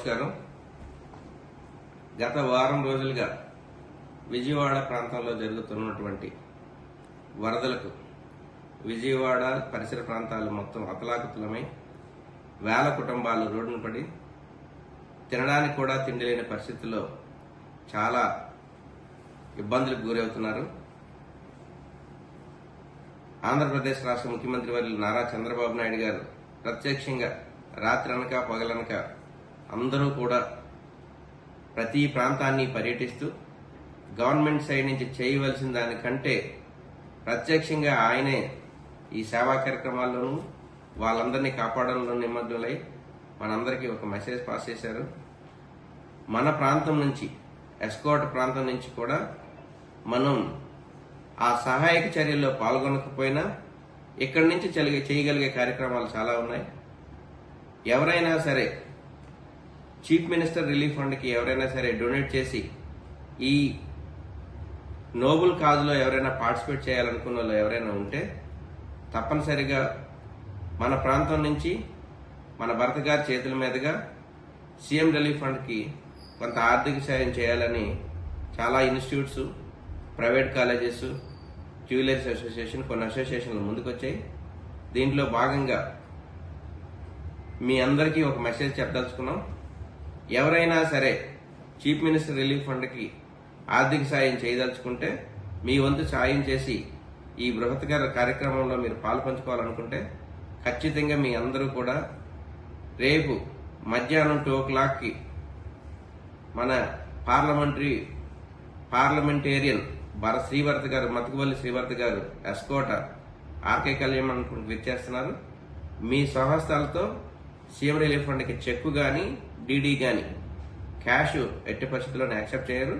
నమస్కారం. గత వారం రోజులుగా విజయవాడ ప్రాంతంలో జరుగుతున్నటువంటి వరదలకు విజయవాడ పరిసర ప్రాంతాలు మొత్తం అతలాకుతలమై వేల కుటుంబాలు రోడ్డున పడి తినడానికి కూడా తిండి లేని పరిస్థితుల్లో చాలా ఇబ్బందులకు గురవుతున్నారు. ఆంధ్రప్రదేశ్ రాష్ట్ర ముఖ్యమంత్రి వర్యులు నారా చంద్రబాబు నాయుడు గారు ప్రత్యక్షంగా రాత్రి అనక పగలనక అందరూ కూడా ప్రతి ప్రాంతాన్ని పర్యటిస్తూ గవర్నమెంట్ సైడ్ నుంచి చేయవలసిన దానికంటే ప్రత్యక్షంగా ఆయనే ఈ సేవా కార్యక్రమాల్లోనూ వాళ్ళందరినీ కాపాడంలో నిమగ్నులై మనందరికీ ఒక మెసేజ్ పాస్ చేశారు. మన ప్రాంతం నుంచి ఎస్కోట్ ప్రాంతం నుంచి కూడా మనం ఆ సహాయక చర్యల్లో పాల్గొనకపోయినా ఇక్కడి నుంచి చేయగలిగే కార్యక్రమాలు చాలా ఉన్నాయి. ఎవరైనా సరే చీఫ్ మినిస్టర్ రిలీఫ్ ఫండ్కి ఎవరైనా సరే డొనేట్ చేసి ఈ నోబుల్ కాజ్లో ఎవరైనా పార్టిసిపేట్ చేయాలనుకున్న వాళ్ళు ఎవరైనా ఉంటే తప్పనిసరిగా మన ప్రాంతం నుంచి మన భర్త గారి చేతుల మీదుగా సీఎం రిలీఫ్ ఫండ్కి కొంత ఆర్థిక సాయం చేయాలని చాలా institutes private colleges jewellers association కొన్ని అసోసియేషన్లు ముందుకొచ్చాయి. దీంట్లో భాగంగా మీ అందరికీ ఒక మెసేజ్ చెప్పదలుచుకున్నాం. ఎవరైనా సరే చీఫ్ మినిస్టర్ రిలీఫ్ ఫండ్కి ఆర్థిక సాయం చేయదలుచుకుంటే మీ వంతు సాయం చేసి ఈ బృహత్కర కార్యక్రమంలో మీరు పాల్పంచుకోవాలనుకుంటే ఖచ్చితంగా మీ అందరూ కూడా రేపు మధ్యాహ్నం టూ ఓ క్లాక్కి మన పార్లమెంటరీ పార్లమెంటేరియన్ భర శ్రీవర్త గారు మతుకువల్లి శ్రీవర్త గారు ఎస్కోట ఆర్కే కళ్యాణ్ అనుకుంటూ విచ్చేస్తున్నారు. మీ స్వహస్తాలతో సీఎం రిలీఫ్ ఫండ్కి చెక్కు కానీ డీడీ కానీ క్యాష్ ఎట్టి పరిస్థితుల్లోనే యాక్సెప్ట్ చేయరు.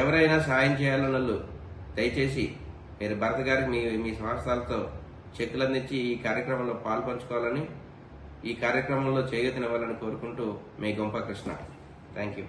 ఎవరైనా సాయం చేయాలని వాళ్ళు దయచేసి మీరు భరత్ గారికి మీ మీ సంస్థలతో చెక్కులు అందించి ఈ కార్యక్రమంలో పాల్పంచుకోవాలని ఈ కార్యక్రమంలో చేయూతనివ్వాలని కోరుకుంటూ మీ గొంప కృష్ణ. Thank you